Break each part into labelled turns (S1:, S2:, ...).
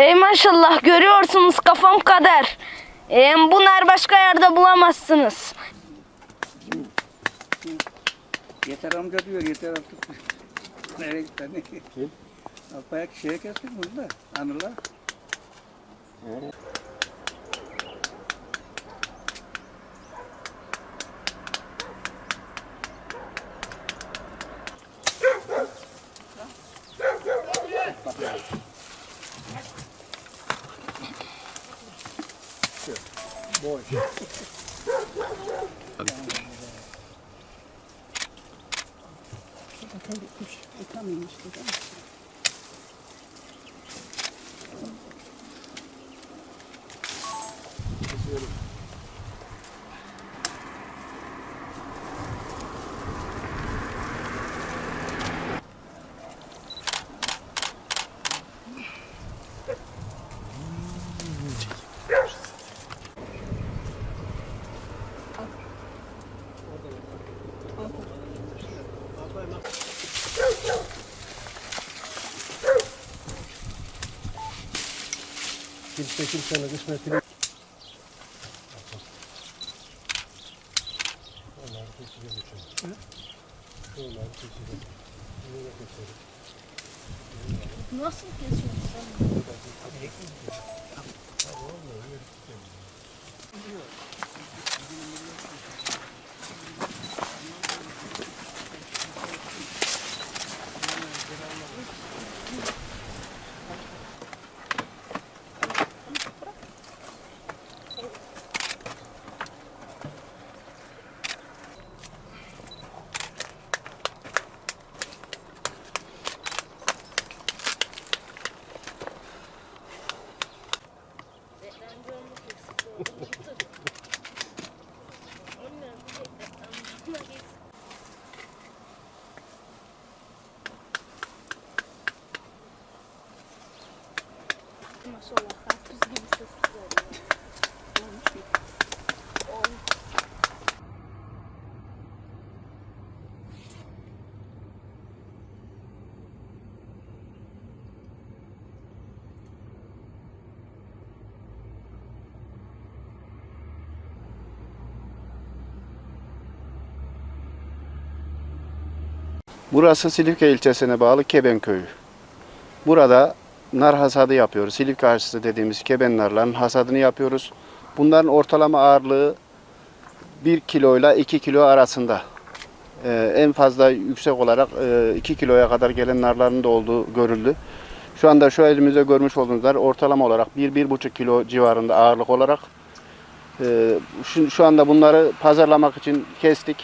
S1: Ey maşallah görüyorsunuz kafam kadar. Em bunlar başka yerde bulamazsınız.
S2: Yeter amca diyor yeter artık. Nereye gitti hani?
S3: Kim?
S2: Bayağı şeye kestik bunu da anılar.
S3: Kimse kimsenin kısmetini... Onları keseceğim için. Onları keseceğim. Bunu da keserim.
S1: Nasıl kesiyorsun Maşallah
S4: Burası Silifke ilçesine bağlı Keben köyü. Burada nar hasadı yapıyoruz. Silifke aşısı dediğimiz keben narların hasadını yapıyoruz. Bunların ortalama ağırlığı 1 kilo ile 2 kilo arasında. Ee, en fazla yüksek olarak e, 2 kiloya kadar gelen narların da olduğu görüldü. Şu anda şu elimizde görmüş olduğunuz nar ortalama olarak 1-1,5 kilo civarında ağırlık olarak. Ee, şu, şu anda bunları pazarlamak için kestik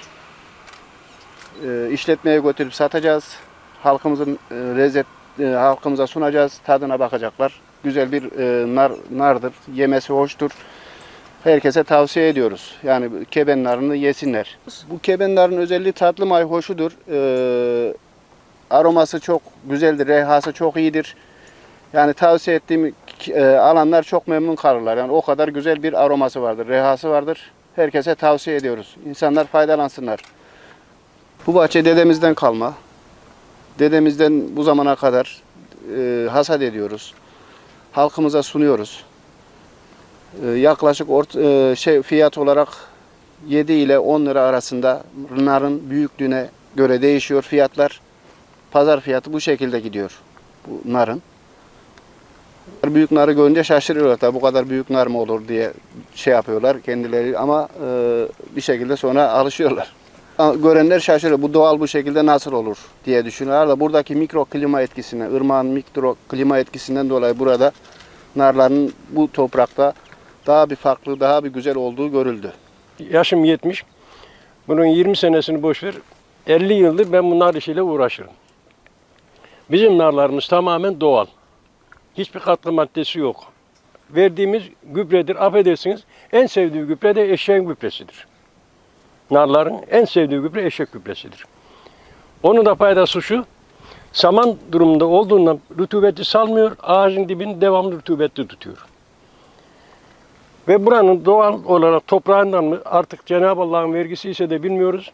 S4: e, işletmeye götürüp satacağız. Halkımızın e, lezzet e, halkımıza sunacağız. Tadına bakacaklar. Güzel bir e, nar nardır. Yemesi hoştur. Herkese tavsiye ediyoruz. Yani keben narını yesinler. Bu keben narın özelliği tatlı mayhoşudur. E, aroması çok güzeldir. Rehası çok iyidir. Yani tavsiye ettiğim alanlar çok memnun kalırlar. Yani o kadar güzel bir aroması vardır. Rehası vardır. Herkese tavsiye ediyoruz. İnsanlar faydalansınlar. Bu bahçe dedemizden kalma. Dedemizden bu zamana kadar e, hasat ediyoruz. Halkımıza sunuyoruz. E, yaklaşık ort, e, şey fiyat olarak 7 ile 10 lira arasında narın büyüklüğüne göre değişiyor fiyatlar. Pazar fiyatı bu şekilde gidiyor bu narın. Büyük narı görünce şaşırıyorlar tabii bu kadar büyük nar mı olur diye şey yapıyorlar kendileri ama e, bir şekilde sonra alışıyorlar. Görenler şaşırıyor. Bu doğal bu şekilde nasıl olur diye düşünüyorlar da buradaki mikro klima etkisinden, ırmağın mikro klima etkisinden dolayı burada narların bu toprakta daha bir farklı, daha bir güzel olduğu görüldü.
S3: Yaşım 70. Bunun 20 senesini boş ver. 50 yıldır ben bu nar işiyle uğraşırım. Bizim narlarımız tamamen doğal. Hiçbir katkı maddesi yok. Verdiğimiz gübredir. Affedersiniz en sevdiği gübre de eşeğin gübresidir. Narların en sevdiği gübre eşek gübresidir. Onun da faydası şu, saman durumunda olduğundan rutubeti salmıyor, ağacın dibini devamlı rutubetli tutuyor. Ve buranın doğal olarak toprağından mı artık Cenab-ı Allah'ın vergisi ise de bilmiyoruz.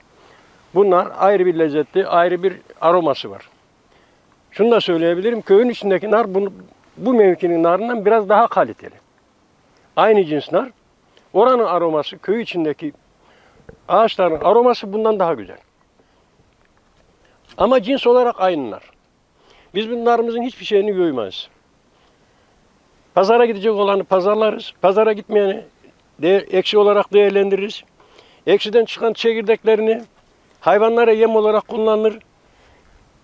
S3: Bunlar ayrı bir lezzetli, ayrı bir aroması var. Şunu da söyleyebilirim, köyün içindeki nar bunu bu mevkinin narından biraz daha kaliteli. Aynı cins nar. Oranın aroması, köy içindeki ağaçların aroması bundan daha güzel. Ama cins olarak aynı nar. Biz bunlarımızın hiçbir şeyini yuymayız. Pazara gidecek olanı pazarlarız. Pazara gitmeyeni de, eksi olarak değerlendiririz. Eksiden çıkan çekirdeklerini hayvanlara yem olarak kullanılır.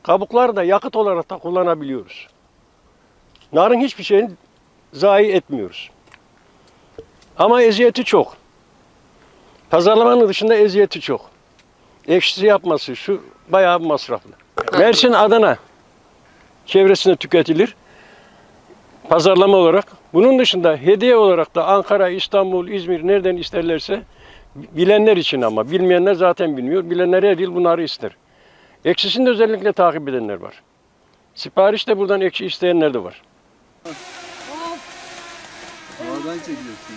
S3: Kabukları da yakıt olarak da kullanabiliyoruz. Narın hiçbir şeyini zayi etmiyoruz. Ama eziyeti çok. Pazarlamanın dışında eziyeti çok. Ekşisi yapması şu bayağı bir masraflı. Mersin, Adana çevresinde tüketilir. Pazarlama olarak. Bunun dışında hediye olarak da Ankara, İstanbul, İzmir nereden isterlerse bilenler için ama bilmeyenler zaten bilmiyor. Bilenler her yıl bunları ister. Eksisini de özellikle takip edenler var. Sipariş de buradan ekşi isteyenler de var.
S2: Oradan çekiyorsun.